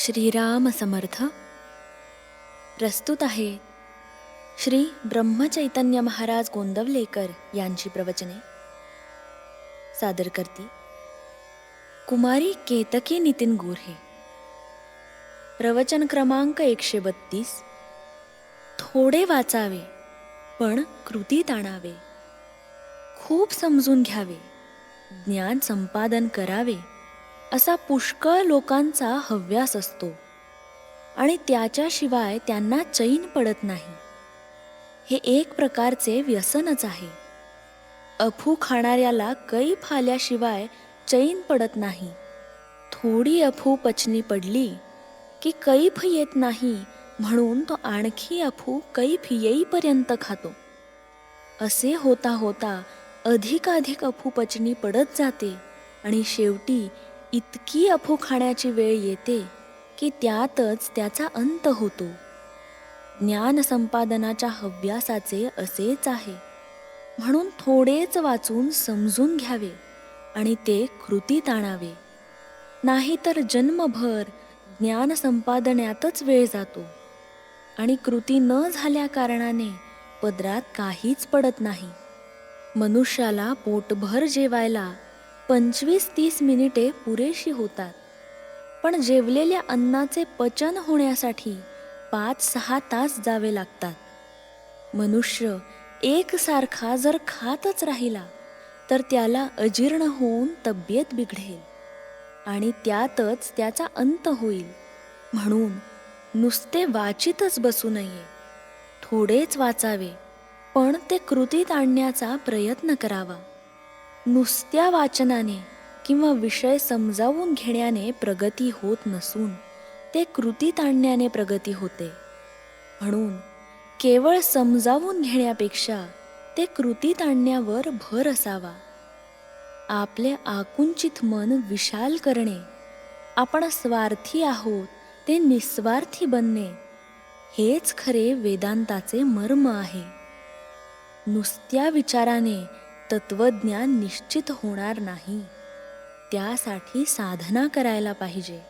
श्रीराम समर्थ प्रस्तुत आहे श्री ब्रह्मचैतन्य महाराज गोंदवलेकर यांची प्रवचने. सादर करती कुमारी केतकी नितीन गोऱ्हे प्रवचन क्रमांक एकशे बत्तीस. थोडे वाचावे पण कृती ताणावे. खूप समजून घ्यावे ज्ञान संपादन करावे. असा पुष्कळ लोकांचा हव्यास असतो आणि त्याच्याशिवाय त्यांना चैन पडत नाही. हे एक प्रकारचे व्यसनच आहे. अफू खाणाऱ्याला कैफ आल्याशिवाय चैन पडत नाही. थोडी अफू पचनी पडली की कैफ येत नाही म्हणून तो आणखी अफू कैफ येईपर्यंत खातो. असे होता होता अधिकाधिक अफू पचनी पडत जाते आणि शेवटी इतकी अफू खाण्याची वेळ येते की त्यातच त्याचा अंत होतो. ज्ञान संपादनाच्या हव्यासाचे असेच आहे. म्हणून थोडेच वाचून समजून घ्यावे आणि ते कृतीत आणावे. नाहीतर जन्मभर ज्ञान संपादण्यातच वेळ जातो आणि कृती न झाल्या कारणाने पदरात काहीच पडत नाही. मनुष्याला पोटभर जेवायला पंचवीस तीस मिनिटे पुरेशी होतात. पण जेवलेल्या अन्नाचे पचन होण्यासाठी पाच सहा तास जावे लागतात. मनुष्य एकसारखा जर खातच राहिला तर त्याला अजीर्ण होऊन तब्येत बिघडेल आणि त्यातच त्याचा अंत होईल. म्हणून नुसते वाचितच बसू नये. थोडेच वाचावे पण ते कृतीत आणण्याचा प्रयत्न करावा. नुसत्या वाचनाने किंवा विषय समजावून घेण्याने प्रगती होत नसून ते कृतीत आणण्याने प्रगती होते. म्हणून केवळ समजावून घेण्यापेक्षा ते कृतीत आणण्यावर भर असावा. आपले आकुंचित मन विशाल करणे आपण स्वार्थी आहोत ते निस्वार्थी बनणे हेच खरे वेदांताचे मर्म आहे. नुसत्या विचाराने तत्वज्ञान निश्चित होणार नाही. त्यासाठी साधना करायला पाहिजे.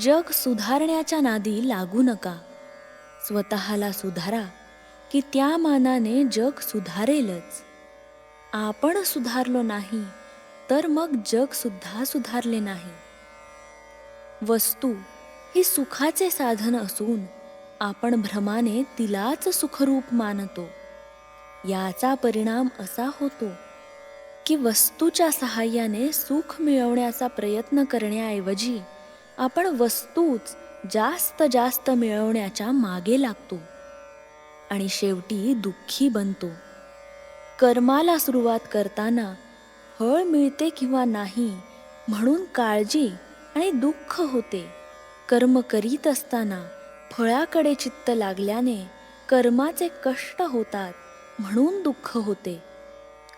जग सुधारण्याच्या नादी लागू नका. स्वतःला सुधारा की त्या मानाने जग सुधारेलच. आपण सुधारलो नाही तर मग जग सुद्धा सुधारले नाही. वस्तू ही सुखाचे साधन असून आपण भ्रमाने तिलाच सुखरूप मानतो. याचा परिणाम असा होतो की वस्तूच्या सहाय्याने सुख मिळवण्याचा प्रयत्न करण्याऐवजी आपण वस्तूच जास्त जास्त मिळवण्याच्या मागे लागतो आणि शेवटी दुःखी बनतो. कर्माला सुरुवात करताना फळ मिळते किंवा नाही म्हणून काळजी आणि दुःख होते. कर्म करीत असताना फळाकडे चित्त लागल्याने कर्माचे कष्ट होतात. म्हणून दुःख होते.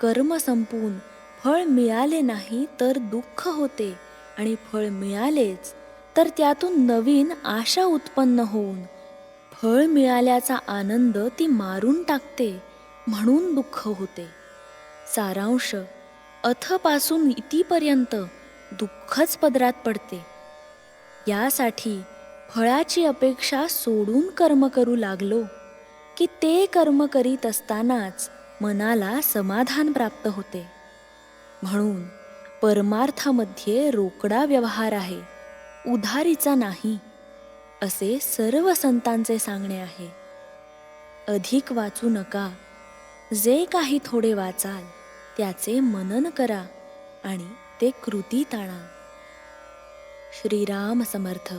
कर्म संपून फळ मिळाले नाही तर दुःख होते आणि फळ मिळालेच तर त्यातून नवीन आशा उत्पन्न होऊन. फळ मिळाल्याचा आनंद ती मारून टाकते म्हणून दुःख होते. सारांश अथपासून इतीपर्यंत दुःखच पदरात पडते. यासाठी फळाची अपेक्षा सोडून कर्म करू लागलो. की ते कर्म करीत असतानाच मनाला समाधान प्राप्त होते. म्हणून परमार्थामध्ये रोकडा व्यवहार आहे उधारीचा नाही असे सर्व संतांचे सांगणे आहे. अधिक वाचू नका जे काही थोडे वाचाल त्याचे मनन करा आणि ते कृती ताणा श्रीराम समर्थ.